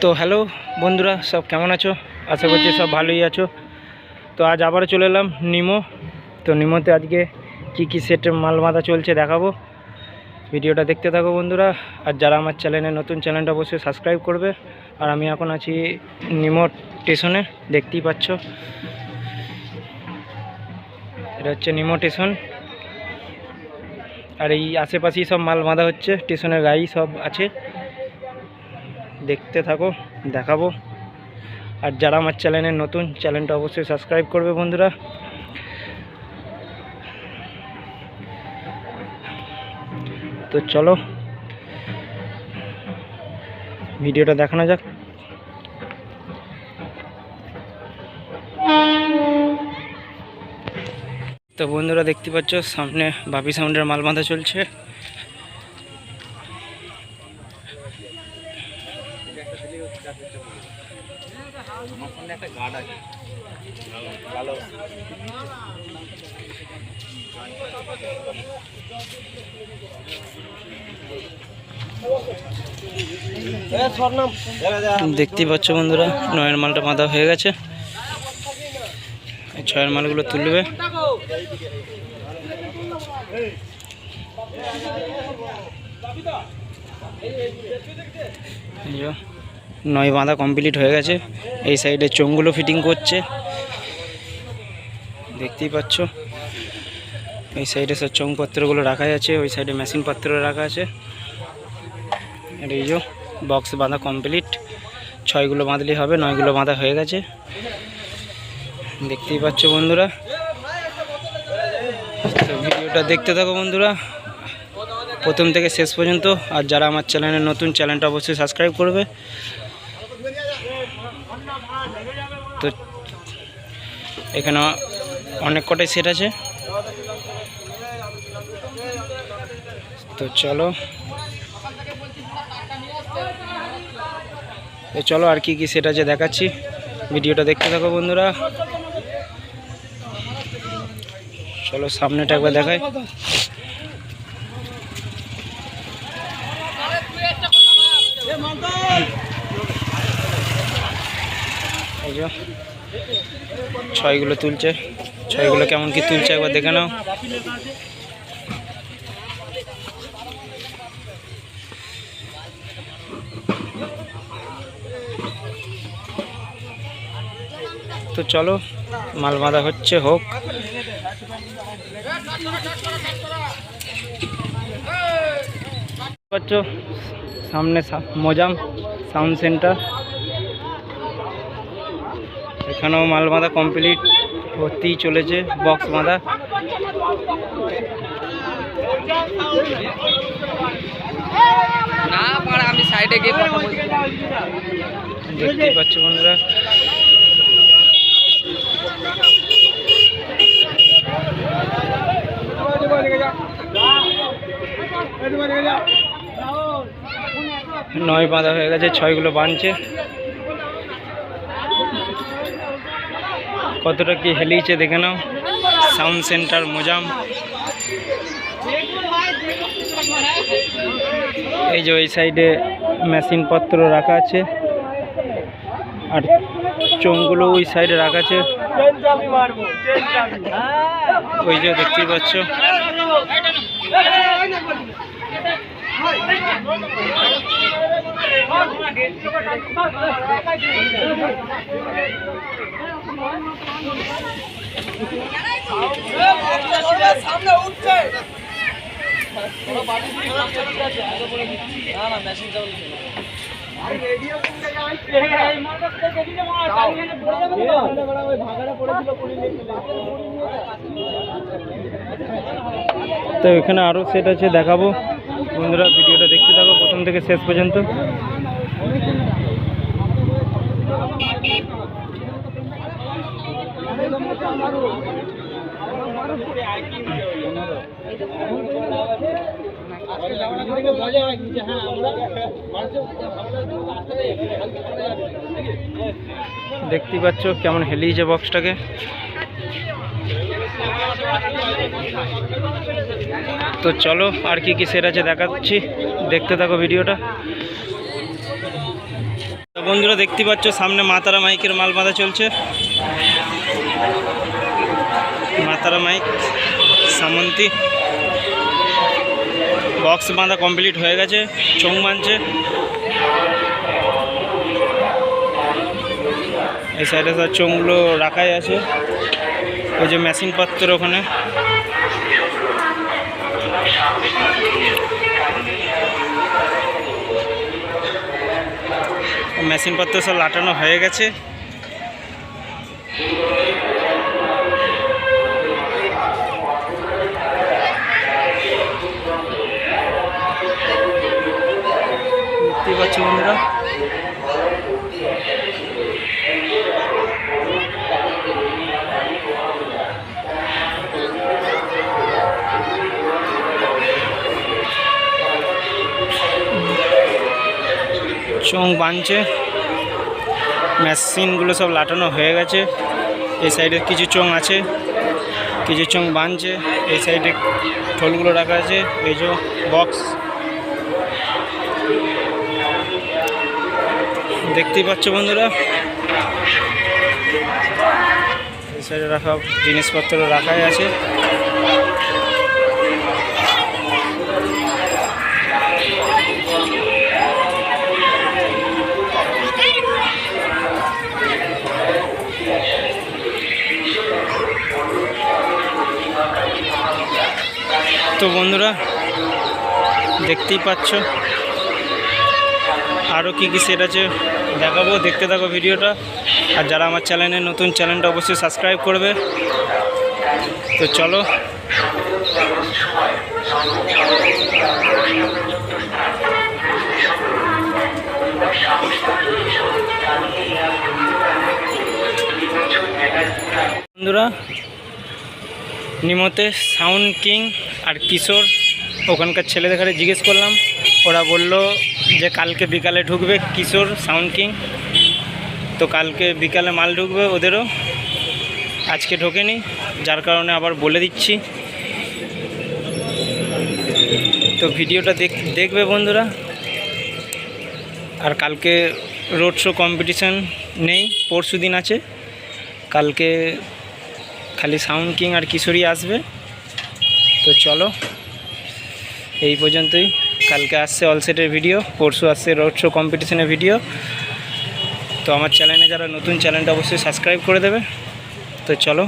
তো হ্যালো বন্ধুরা, সব কেমন আছো? আশা করছি সব ভালোই আছো। তো আজ আবারও চলে এলাম নিমো। তো নিমোতে আজকে কি কি সেট মাল বাঁধা চলছে দেখাবো। ভিডিওটা দেখতে থাকো বন্ধুরা। আর যারা আমার চ্যানেলে নতুন, চ্যানেলটা অবশ্যই সাবস্ক্রাইব করবে। আর আমি এখন আছি নিমো স্টেশনে, দেখতেই পাচ্ছ। এটা হচ্ছে নিমো স্টেশন। আর এই আশেপাশেই সব মাল বাঁধা হচ্ছে, স্টেশনের গাড়ি সব আছে। দেখতে থাকো, দেখাবো। আর যারা আমার চ্যানেলে নতুন, চ্যানেলটা অবশ্যই সাবস্ক্রাইব করবে বন্ধুরা। তো চলো, ভিডিওটা দেখানো যাক। তো বন্ধুরা, দেখতে পাচ্ছ, সামনে বাপি সাউন্ডের মাল বাঁধা চলছে। দেখতেই পাচ্ছ বন্ধুরা নয়ের মালটা বাঁধা হয়ে গেছে। ছয়ের মালগুলো তুলবে। নয় বাঁধা কমপ্লিট হয়ে গেছে। এই সাইডে চোঙগুলো ফিটিং করছে। দেখতেই পাচ্ছ। এই সাইডে সব চোঙপত্রগুলো রাখা আছে, ওই সাইডে মেশিন পত্র রাখা আছে। আর এই যে বক্স বাঁধা কমপ্লিট ছয়গুলো বাঁধলেই হবে, নয়গুলো বাঁধা হয়ে গেছে। দেখতেই পাচ্ছ বন্ধুরা। ভিডিওটা দেখতে থাকো বন্ধুরা। প্রথম থেকে শেষ পর্যন্ত। আর যারা আমার চ্যানেলে নতুন, চ্যানেলটা অবশ্যই সাবস্ক্রাইব করবে। তো এখানে অনেক কটাই সেট আছে। তো চলো। তো চলো, আর কি কি সেট আছে দেখাচ্ছি। ভিডিওটা দেখতে থাকো বন্ধুরা। চলো, সামনেটা একবার দেখাই। যে ছয়গুলো তুলছে। ছয়গুলো কেমন কি তুলছে একবার দেখে নাও। তো চলো, মাল বাঁধা হচ্ছে, হোক। পাচ্ছ, সামনে মোজাম সাউন্ড সেন্টার। এখানেও মাল বাঁধা কমপ্লিট হতেই চলেছে বক্স বাঁধা। দেখতেই পাচ্ছ বন্ধুরা। নয় বাঁধা হয়ে গেছে ছয়গুলো বাঁধছে। কতটা কি হেলিয়েছে দেখে নাও। Sound centre Mozam. এই যে ওই সাইডে মেশিন পত্র রাখা আছে। আর চোঙগুলো ওই সাইডে রাখা আছে। ওই যে দেখতেই পাচ্ছ। তো এখানে আরও সেট আছে দেখাবো। বন্ধুরা ভিডিওটা দেখতে থাকো প্রথম থেকে শেষ পর্যন্ত। দেখতেই পাচ্ছ কেমন হেলিয়েছে বক্সটাকে তো চলো আর কি কি সেট আছে দেখাচ্ছি। দেখতে থাকো ভিডিওটা বন্ধুরা দেখতে পাচ্ছ, সামনে মাতারা মাইকের মাল বাঁধা চলছে। মাতারা মাইক, সামন্তি। বক্স বাঁধা কমপ্লিট হয়ে গেছে, চোং বাঁধছে। এই সাইডে সব চোঙগুলো রাখাই আছে। ওই যে মেশিন পত্র ওখানে। মেশিন পত্র সব লাটানো হয়ে গেছে। দেখতেই পাচ্ছি বন্ধুরা। চোং বাঁধছে। মেশিনগুলো সব লাটানো হয়ে গেছে। এই সাইডে কিছু চোং আছে, কিছু চোং বানছে এই সাইডে ঠোলগুলো রাখা আছে, এই যে বক্স দেখতেই পাচ্ছ বন্ধুরা। এই সাইডে রাখা জিনিসপত্র রাখাই আছে। তো বন্ধুরা, দেখতেই পাচ্ছ। আরও কী কী সেট আছে দেখাবো, দেখতে থাকো ভিডিওটা। আর যারা আমার চ্যানেলে নতুন চ্যানেলটা অবশ্যই সাবস্ক্রাইব করবে। তো চলো। বন্ধুরা, নিমতে সাউন্ড কিং আর কিশোর, ওখানকার ছেলেদের জিজ্ঞেস করলাম। ওরা বলল যে কালকে বিকালে ঢুকবে কিশোর সাউন্ড কিং। তো কালকে বিকালে মাল ঢুকবে ওদেরও। আজকে ঢোকেনি, যার কারণে আবার বলে দিচ্ছি। তো ভিডিওটা দেখ, দেখবে বন্ধুরা। আর কালকে রোড শো কম্পিটিশান নেই পরশু দিন আছে। কালকে খালি সাউন্ড কিং আর কিশোরী আসবে। তো চলো, এই পর্যন্তই। কালকে আসছে অলসেটের ভিডিও পরশু আসছে রোড শো কম্পিটিশনের ভিডিও তো আমার চ্যানেলে যারা নতুন চ্যানেলটা অবশ্যই সাবস্ক্রাইব করে দেবে। তো চলো।